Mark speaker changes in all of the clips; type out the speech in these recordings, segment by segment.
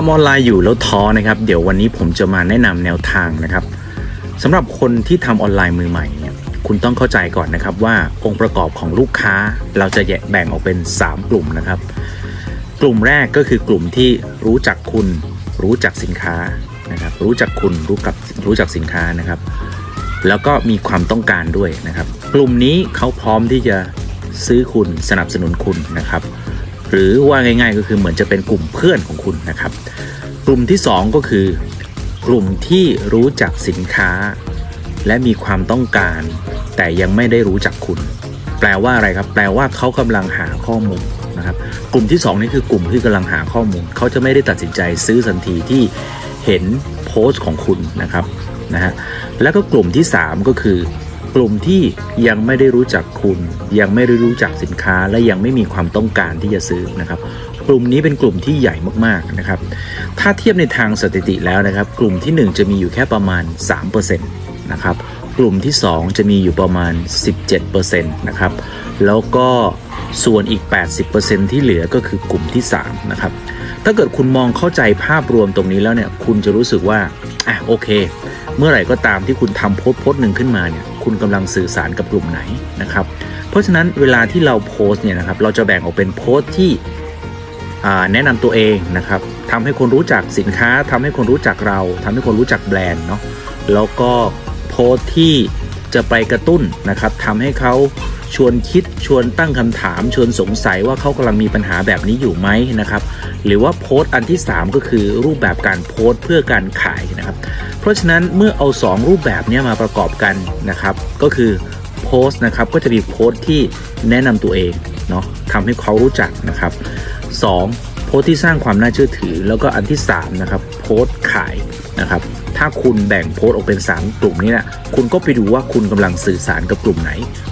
Speaker 1: ทำออนไลน์อยู่แล้วท้อนะครับ เดี๋ยววันนี้ผมจะมาแนะนำแนวทางนะครับสำหรับคนที่ทำออนไลน์มือใหม่เนี่ยคุณต้องเข้าใจก่อนนะครับว่าองค์ประกอบของลูกค้าเราจะแยกแบ่งออกเป็น 3 กลุ่มนะครับ กลุ่มแรกก็คือกลุ่มที่รู้จักคุณ รู้จักสินค้านะครับ รู้จักคุณรู้กับรู้จักสินค้านะครับ แล้วก็มีความต้องการด้วยนะครับ กลุ่มนี้เขาพร้อมที่จะซื้อคุณสนับสนุนคุณนะครับ หรือว่าง่าย ๆ ก็คือเหมือนจะเป็นกลุ่มเพื่อนของคุณนะครับ กลุ่มที่ 2 ก็คือกลุ่มที่รู้จักสินค้า และมีความต้องการ แต่ยังไม่ได้รู้จักคุณ แปลว่าอะไรครับ แปลว่าเขากำลังหาข้อมูลนะครับ กลุ่มที่ 2 นี่คือกลุ่มที่กำลังหาข้อมูล เขาจะไม่ได้ตัดสินใจซื้อทันทีที่เห็นโพสต์ของคุณนะครับนะฮะแล้วก็กลุ่มที่ 3 ก็คือ ลุ่มที่ยังไม่ได้รู้จักคุณ ยังไม่ได้รู้จักสินค้าและยังไม่มีความต้องการที่จะซื้อนะครับกลุ่มนี้เป็นกลุ่มที่ใหญ่มากๆนะครับถ้าเทียบในทางสถิติแล้วนะครับ กลุ่มที่ 1 จะมีอยู่แค่ประมาณ 3%นะครับกลุ่มที่ 2 จะมีอยู่ประมาณ 17%นะครับแล้วก็ส่วนอีก 80%ที่เหลือก็คือกลุ่มที่3นะครับถ้าเกิดคุณมองเข้าใจภาพรวมตรงนี้แล้วเนี่ยคุณจะรู้สึกว่าอะโอเค เมื่อไหร่ก็ตามที่คุณทำโพสต์โพสต์หนึ่งขึ้นมาเนี่ย คุณกำลังสื่อสารกับกลุ่มไหนนะครับ เพราะฉะนั้นเวลาที่เราโพสต์เนี่ยนะครับ เราจะแบ่งออกเป็นโพสต์ที่แนะนำตัวเองนะครับทำให้คนรู้จักสินค้าทำให้คนรู้จักเราทำให้คนรู้จักแบรนด์เนาะแล้วก็โพสต์ที่จะไปกระตุ้นนะครับทำให้เขาชวนคิดชวนตั้งคำถาม ชวนสงสัยว่าเขากำลังมีปัญหาแบบนี้อยู่ไหมนะครับ หรือว่าโพสต์อันที่ 3 ก็คือรูปแบบการโพสต์เพื่อการขายนะครับ เพราะฉะนั้นเมื่อเอา 2 รูปแบบนี้มาประกอบกันนะครับ ก็คือโพสต์นะครับก็จะมีโพสต์ที่แนะนำตัวเองเนาะทำให้เขารู้จักนะครับ 2. โพสต์ที่สร้างความน่าเชื่อถือ แล้วก็อันที่3นะครับโพสต์ขายนะครับถ้าคุณแบ่งโพสต์ออกเป็น 3 กลุ่มนี้นะคุณก็ไปดูว่าคุณกำลังสื่อสารกับกลุ่มไหน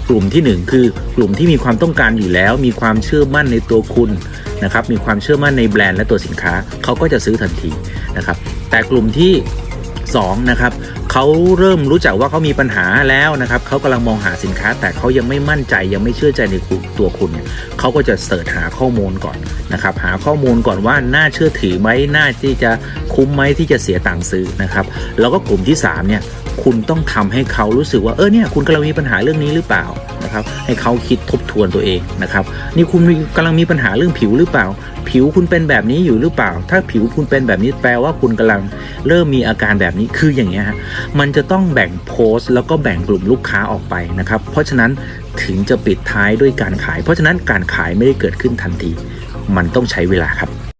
Speaker 1: กลุ่มที่ 1 คือกลุ่มที่มีความต้องการอยู่แล้ว มีความเชื่อมั่นในตัวคุณ นะครับมีความเชื่อมั่นในแบรนด์และตัวสินค้าเขาก็จะซื้อทันทีนะครับแต่กลุ่มที่2นะครับเขาเริ่มรู้จักว่าเขามีปัญหาแล้วนะครับเขากำลังมองหาสินค้า แต่เขายังไม่มั่นใจยังไม่เชื่อใจในตัวคุณเนี่ยเขาก็จะเสิร์ชหาข้อมูลก่อนนะครับหาข้อมูลก่อนว่าน่าเชื่อถือไหมน่าที่จะ คุ้มไหมที่จะเสียตังค์ซื้อนะครับ แล้วก็กลุ่มที่3เนี่ยคุณต้องทำให้เขารู้สึกว่าเออเนี่ยคุณกำลังมีปัญหาเรื่องนี้หรือเปล่านะครับ ให้เขาคิดทบทวนตัวเองนะครับ นี่คุณมีกำลังมีปัญหาเรื่องผิวหรือเปล่า ผิวคุณเป็นแบบนี้อยู่หรือเปล่า ถ้าผิวคุณเป็นแบบนี้แปลว่าคุณกำลังเริ่มมีอาการแบบนี้คืออย่างเงี้ยฮะมันจะต้องแบ่งโพสต์แล้วก็แบ่งกลุ่มลูกค้าออกไปนะครับ เพราะฉะนั้นถึงจะปิดท้ายด้วยการขาย เพราะฉะนั้นการขายไม่ได้เกิดขึ้นทันที มันต้องใช้เวลาครับ